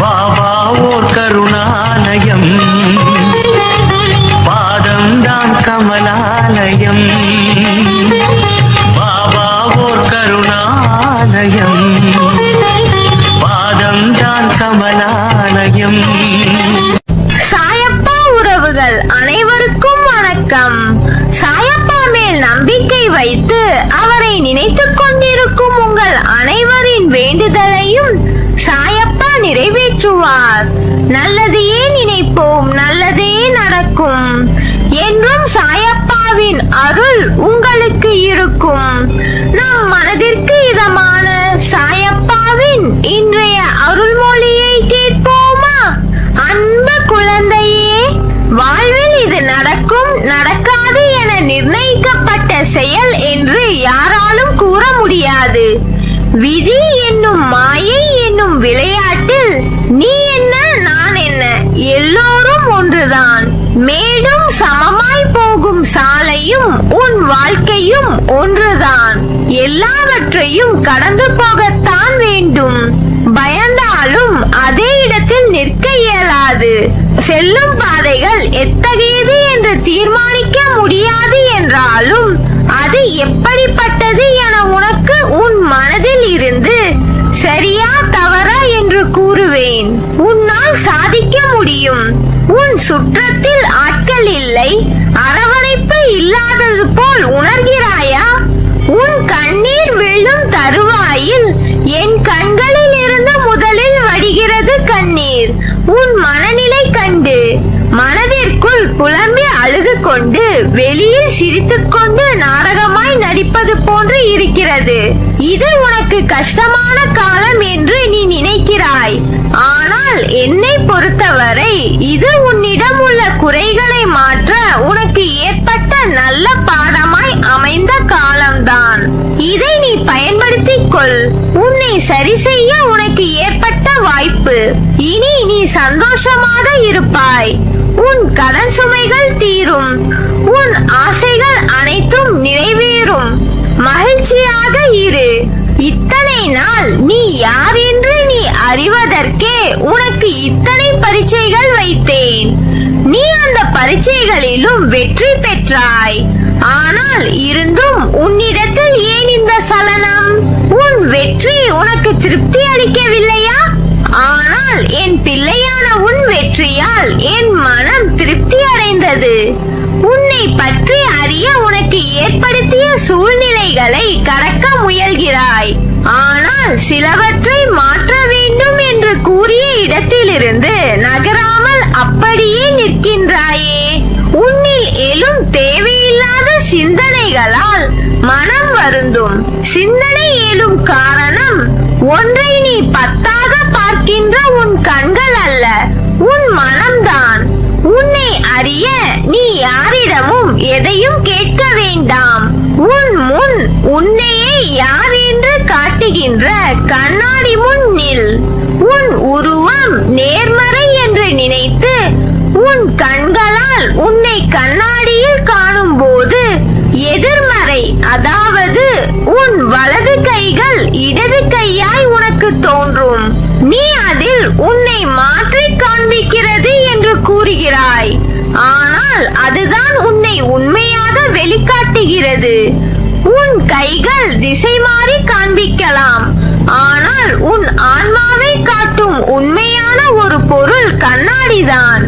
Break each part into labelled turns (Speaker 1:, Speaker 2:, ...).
Speaker 1: பாபா ஓர் கருணாலயம். பாதம்தான் கமலாலயம். பாபா ஓர் கருணாலயம். பாதம்தான் கமலாலயம்.
Speaker 2: சாயப்பா உறவுகள் அனைவருக்கும் வணக்கம். சாயப்பா மேல் நம்பிக்கை வைத்து அவரை நினைத்துக் கொண்டிருக்கும் உங்கள் அனைவரின் வேண்டுதலையும் சாயப்பா நிறைவேற்றுவார். நல்லதையே நினைப்போம் நல்லதே நடக்கும். என்றும் சாயப்பாவின் அருள் உங்களுக்கு இருக்கும். நம் மனதிற்கு இதமான சாயப்பாவின் இன்றைய அருள்மொழியை கேட்போமா? அன்பு குழந்தையே வாழ்வில் இது நடக்கும் நடக்காது என நிர்ணயிக்கப்பட்ட செயல் என்று யாராலும் கூற முடியாது. விதி என்னும் மாயை என்னும் விளையாட்டில் நீ என்ன நான் என்ன? எல்லோரும் ஒன்றுதான். மேடும் சமமாய் போகும் சாலையும் உன் வாழ்க்கையும் ஒன்றுதான். எல்லாவற்றையும் கடந்து போகத்தான் வேண்டும். பயந்தாலும் அதே இடத்தில் நிற்க இயலாது. செல்லும் பாதைகள் எத்தகையது என்று தீர்மானிக்க முடியாது என்றாலும் அது எப்படிப்பட்டது என உனக்கு உன் மனதில் இருந்து சரியா தவறா என்று கூறுவேன். உன்னால் சாதிக்க முடியும். உன் சுற்றத்தில் ஆட்கள் இல்லை. அரவணைப்பு இல்லாதது போல் உணர்கிறாயா? உன் கண்ணீர் விழும் தருவாயில் என் கண்களில் இருந்து முதலில் வடிகிறது கண்ணீர். உன் மனநிலை கண்டு மனதிற்குள் புலம்பி அழுது கொண்டு வெளியில் சிரித்துக்கொண்டு நாடகமாய் நடிப்பது போன்று இருக்கிறது. இது உனக்கு கஷ்டமான காலம் என்று நீ நினைக்கிறாய். ஆனால் என்னை பொறுத்தவரை இது உன்னிடம் உள்ள குறைகளை மாற்ற உனக்கு ஏற்பட்ட நல்ல பாடமாய் அமைந்த காலம்தான். இதை நீ பயன்படுத்திக் கொள். உன்னை சரி செய்ய உனக்கு ஏற்பட்ட வாய்ப்பு. இனி நீ சந்தோஷமாக இருப்பாய். உன் கடன் சுமைகள் தீரும். உன் ஆசைகள் அனைத்தும் நிறைவேறும். மகிழ்ச்சியாக இரு. இத்தனை நாள் நீ யார் என்று நீ அறிவதற்கே உனக்கு இத்தனை பரீட்சைகள் வைத்தேன். நீ அந்த பரீட்சைகளிலும் வெற்றி பெற்றாய். ஆனால் இருந்தும் உன்னிடத்தில் ஏன் இந்த சலனம்? உன் வெற்றி உனக்கு திருப்தி அளிக்கவில்லையா? ஆனால் என் பிள்ளையான உன் வெற்றியால் என் மனம் திருப்தி அடைந்தது. உன்னை பற்றி அறிய உனக்கு ஏற்படுத்திய சூழ்நிலைகளை கடக்க முயல்கிறாய். ஆனால் சிலவற்றை மாற்ற வேண்டும் என்று கூறிய இடத்திலிருந்து நகராமல் அப்படியே நிற்கின்றாயே. உன்னில் எழும் தேவையில்லாத சிந்தனைகளால் மனம் வருந்தும். சிந்தனை எழும் காரணம் ஒன்றை நீ பத்தா பார்க்கின்ற உன் கண்கள் அல்ல. உன் மனம்தான். உன்னை அறிய நீ யாரிடமும் எதையும் கேட்க வேண்டாம். உன் முன் உன்னையே யார் என்று காட்டுகின்ற கண்ணாடி முன் நில். உன் உருவம் நேர்மறை என்று நினைத்து உன் கண்களால் உன்னை கண்ணாடியில் காணும் போது எதிர்மறை அதாவது உன் வலது கைகள் இடது கையாய் உனக்கு தோன்றும். உன்னை மாற்றி காண்பிக்கிறது என்று கூறுகிறாய். ஆனால் அதுதான் உன்னை உண்மையாக வெளிக்காட்டுகிறது. உன் கைகள் திசை மாறி காண்பிக்கலாம். ஆனால் உன் ஆன்மாவை காட்டும் உண்மையான ஒரு பொருள் கண்ணாடிதான்.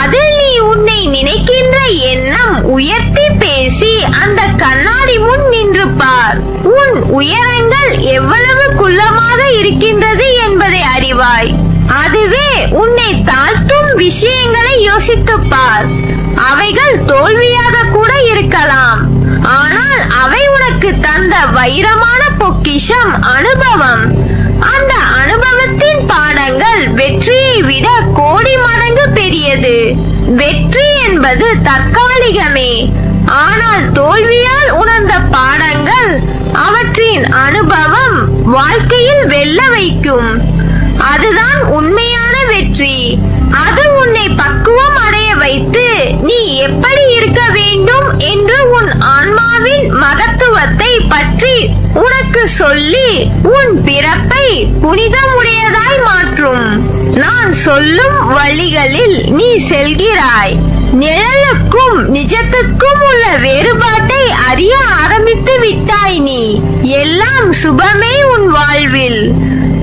Speaker 2: அதில் நீ உன்னை நினைக்கின்ற எண்ணம் உயர்த்தி பேசி அந்த கண்ணாடி முன் நின்று பார் உன் உயரங்கள் எவ்வளவு குள்ளமாக இருக்கின்றது என்பதை அறிவாய். அதுவே உன்னை தாழ்த்தும் விஷயங்களை யோசித்துப் பார் அவைகள் தோல்வியாக கூட இருக்கலாம். ஆனால் அவை உனக்கு தந்த வைரமான பொக்கிஷம் அனுபவம். அந்த அனுபவத்தின் பாடங்கள் வெற்றியை விட கோடி மடங்கு பெரியது. வெற்றி என்பது தற்காலிகமே. ஆனால் தோல்வியால் உணர்ந்த பாடங்கள் அவற்றின் அனுபவம் வாழ்க்கையில் வெல்ல வைக்கும். அதுதான் உண்மையான வெற்றி. அது உன்னை பக்குவம் அடைய வைத்து நீ எப்படி இருக்க வேண்டும் என்று உன் ஆன்மாவின் மகத்துவத்தை பற்றி உனக்கு சொல்லி உன் பிறப்பை புனிதமுடையதாய் மாற்றும். நான் சொல்லும் வழிகளில் நீ செல்கிறாய். நிழலுக்கும் நிஜத்துக்கும் உள்ள வேறுபாட்டை அறிய ஆரம்பித்து விட்டாய் நீ. எல்லாம் சுபமே உன் வாழ்வில்.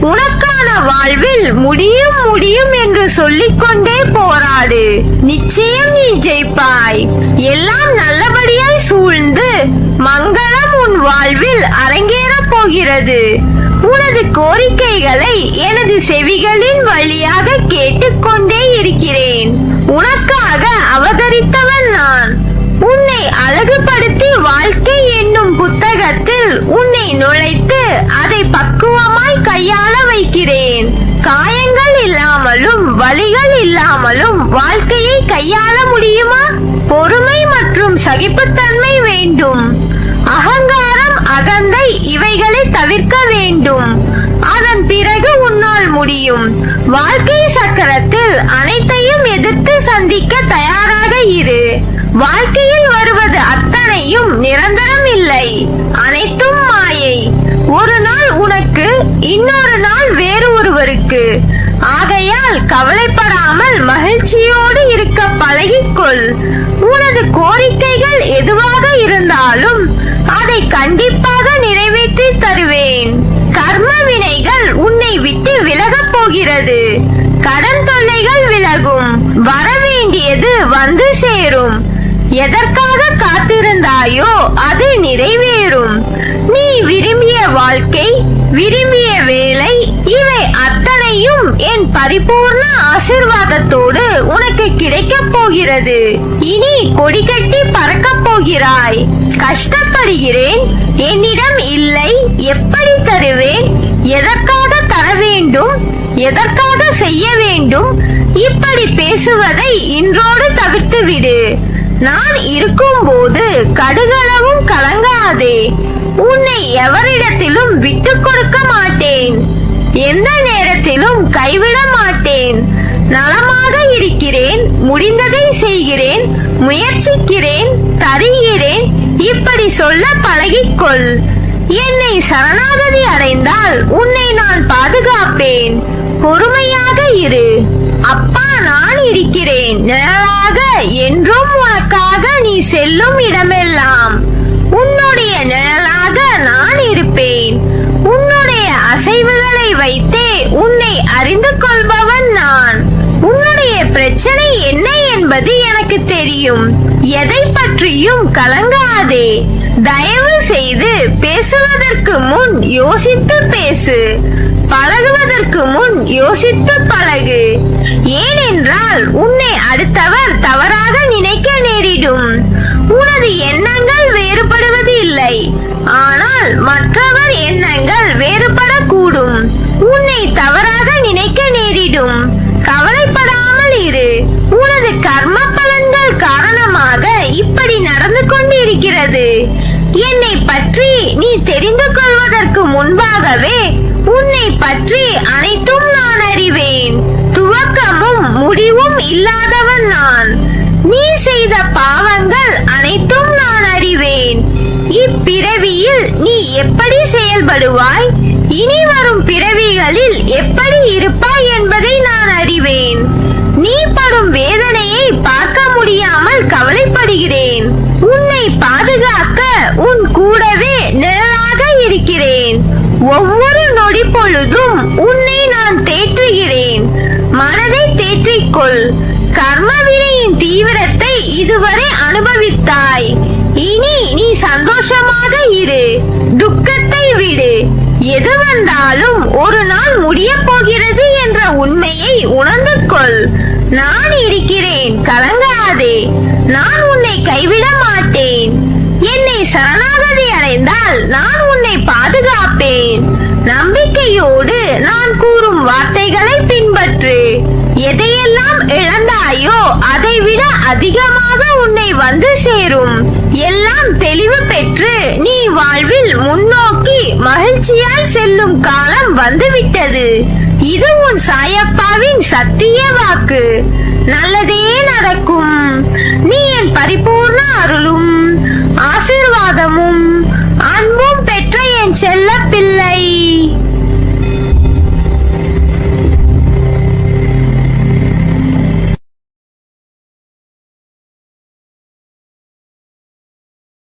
Speaker 2: உனக்கான வாழ்வில் முடியும் முடியும் என்று சொல்லிக்கொண்டே போராடு. நிச்சயம் நீ ஜெயிப்பாய். எல்லாம் நல்லபடியாய் சூழ்ந்து மங்களம் உன் வாழ்வில் அரங்கேறப் போகிறது. உனது கோரிக்கைகளை எனது செவிகளின் வழியாக கேட்டுக்கொண்டே இருக்கிறேன். உனக்காக அவதரித்தவன் நான். உன்னை அழகுபடுத்தி வாழ்க்கை என்னும் புத்தகத்தில் உன்னை நுழைத்து அதை பக்குவமாய் கையாள வைக்கிறேன். காயங்கள் இல்லாமலும் வலிகள் இல்லாமலும் வாழ்க்கையை கையாள முடியுமா? பொறுமை மற்றும் சகிப்புத்தன்மை வேண்டும். அகங்காரம் அகந்தை இவைகளை தவிர்க்க வேண்டும். அதன் பிறகு உன்னால் முடியும். வாழ்க்கை சக்கரத்தில் அனைத்தையும் எதிர்த்து சந்திக்க தயாராக இரு. வாழ்க்கையில் வருவது அத்தனையும் நிரந்தரம் இல்லை. அனைத்தும் மாயை. ஒரு நாள் உனக்கு இன்னொரு நாள் வேறு ஒருவருக்கு. ஆகையால் கவலைப்படாமல் மகிழ்ச்சியோடு இருக்க பழகிக்கொள். உனது கோரிக்கைகள் எதுவாக இருந்தாலும் அதை கண்டிப்பாக நிறைவேற்றி தருவேன். கர்ம வினைகள் உன்னை விட்டு விலகப் போகிறது. கடன் தொல்லைகள் விலகும். வரவேண்டியது வந்து சேரும். எதற்காக காத்திருந்தாயோ அது நிறைவேறும். வாழ்க்கை விரும்பிய வேலை இவை அத்தனையும் என் பரிபூர்ண ஆசிர்வாதத்தோடு உனக்கு கிடைக்கப் போகிறது. இனி கொடிகட்டி பறக்கப் போகிறாய். கஷ்டப்படுகிறேன் என்னிடம் இல்லை எப்படி தருவேன்? எதற்காக தர வேண்டும்? எதற்காக செய்ய வேண்டும்? இப்படி பேசுவதை இன்றோடு தவிர்த்து விடு நான் இருக்கும்போது கடுகளவும் கலங்காதே. உன்னை எவரிடத்திலும் விட்டு கொடுக்க மாட்டேன். எந்த நேரத்திலும் கைவிட மாட்டேன். நலமாக இருக்கிறேன் முடிந்ததை செய்கிறேன் முயற்சிக்கிறேன் தருகிறேன். இப்படி சொல்ல பழகிக்கொள். என்னை சரணாகதி அடைந்தால் உன்னை நான் பாதுகாப்பேன். பொறுமையாக இரு. அப்பா நான் இருக்கிறேன். நிழலாக என்றும் உனக்காக நீ செல்லும் இடமெல்லாம். உன்னுடைய நிழலாக வைத்தே உன்னை அறிந்து கொள்பவன் நான். உன்னுடைய பிரச்சனை என்ன என்பது எனக்கு தெரியும். எதை பற்றியும் கலங்காதே. தயவு செய்து பேசுவதற்கு முன் யோசித்து பேசு. பழகுவதற்கு முன் யோசித்து பழகு. ஏனென்றால் உன்னை அடுத்தவர் தவறாக நினைக்க நேரிடும். உனது எண்ணங்கள் வேறுபடுவது இல்லை. ஆனால் மற்றவர் எண்ணங்கள் வேறுபடக்கூடும். உன்னை தவறாக நினைக்க நேரிடும். கவலைப்படாமல் இரு. உனது கர்ம பலன்கள் காரணமாக இப்படி நடந்து கொண்டிருக்கிறது. என்னை பற்றி நீ தெரிந்து கொள்வதற்கு முன்பாகவே உன்னை பற்றி அனைத்தும் நான் அறிவேன். துவக்கமும் முடிவும் இல்லாதவன் நான். நீ செய்த பா பாவங்கள் அனைத்தும் நான் அறிவேன். இப்பிறவியில் நீ எப்படி செயல்படுவாய்? இனி வரும் பிறவிகளில் எப்படி இருப்பாய் என்பதை நான் அறிவேன். நீ படும் வேதனையை பார்க்க முடியாமல் கவலைப்படுகிறேன். உன்னை பாதுகாக்க உன் கூடவே நிழலாக இருக்கிறேன். ஒவ்வொரு நொடி பொழுதும் உன்னை நான் தேற்றுகிறேன். மனதை தேற்றிக்கொள். கர்மவினையின் தீவிரத்தை இதுவரை அனுபவித்தாய். இனி நீ சந்தோஷமாக இரு. துக்கத்தை விடு. எது வந்தாலும் ஒரு நாள் முடிய போகிறது என்ற உண்மையை உணர்ந்து கொள். நான் இருக்கிறேன் கலங்காதே. நான் உன்னை கைவிட மாட்டேன். என்னை சரணாகதி அடைந்தால் நான் உன்னை பாதுகாப்பேன். நம்பிக்கையோடு நான் கூறும் வார்த்தைகளை பின்பற்று. எதையும் இழந்தாயோ அதைவிட அதிகமாக உன்னை வந்து சேரும். எல்லாம் தெளிவு பெற்று நீ வாழ்வில் முன்னோக்கி மகிழ்ச்சியாய் செல்லும் காலம் வந்துவிட்டது. இது உன் சாயப்பாவின் சத்திய வாக்கு. நல்லதே நடக்கும். நீ என் பரிபூர்ண அருளும் ஆசிர்வாதமும் அன்பும் பெற்ற என் செல்ல பிள்ளை